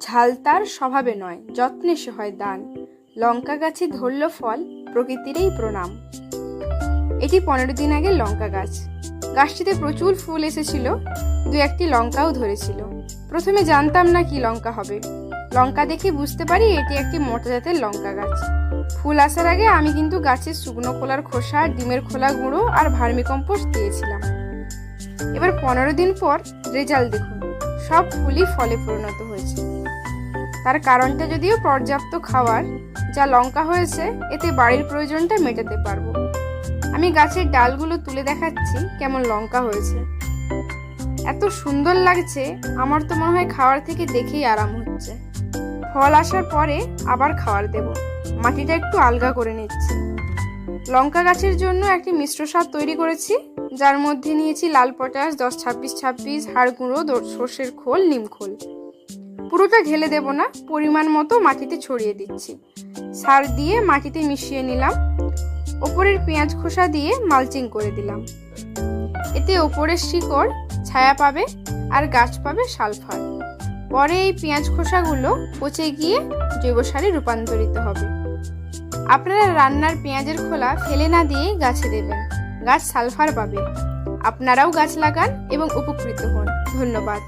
ঝাল তার স্বভাবে নয়, যত্নে সে হয় দান। লঙ্কা গাছে ধরল ফল প্রকৃতিরই প্রণাম। এটি পনেরো দিন আগে লঙ্কা গাছ। গাছটিতে প্রচুর ফুল এসেছিল, দু একটি লঙ্কাও ধরেছিল। প্রথমে জানতাম না কি লঙ্কা হবে। লঙ্কা দেখে বুঝতে পারি এটি একটি মোটা জাতের লঙ্কা গাছ। ফুল আসার আগে আমি কিন্তু গাছের শুকনো খোলার খোসা, ডিমের খোলা গুঁড়ো আর ভার্মিকম্পোস্ট দিয়েছিলাম। এবার পনেরো দিন পর রেজাল্ট দেখুন। সব ফুলই ফলে পরিণত হয়েছে। তার কারণটা যদিও পর্যাপ্ত খাওয়ার, যা লঙ্কা হয়েছে, এতে বাড়ির প্রয়োজনটা মেটাতে পারব। আমি গাছের ডালগুলো তুলে দেখাচ্ছি কেমন লঙ্কা হয়েছে। এত সুন্দর লাগছে, আমার তো মনে হয় খাওয়ার থেকে দেখেই আরাম হচ্ছে। ফল আসার পরে আবার খাওয়ার দেব। মাটিটা একটু আলগা করে নিচ্ছি। লঙ্কা গাছের জন্য একটি মিশ্র সার তৈরি করেছি, যার মধ্যে নিয়েছি লাল পটাশ, দশ ছাব্বিশ ছাব্বিশ, হাড় গুঁড়ো সর্ষের খোল, নিম খোল। পুরোটা ঢেলে দেব না, পরিমাণ মতো মাটিতে ছড়িয়ে দিচ্ছি। সার দিয়ে মাটিতে মিশিয়ে নিলাম। ওপরের পেঁয়াজ খোসা দিয়ে মালচিং করে দিলাম। এতে ওপরের শিকড়, ছায়া পাবে আর গাছ পাবে সালফার। পরে এই পেঁয়াজ খোসাগুলো পচে গিয়ে জৈব সারে রূপান্তরিত হবে। আপনারা রান্নার পেঁয়াজের খোলা ফেলে না দিয়ে গাছে দেবেন। গাছ সালফার পাবে। আপনারাও গাছ লাগান এবং উপকৃত হন। ধন্যবাদ।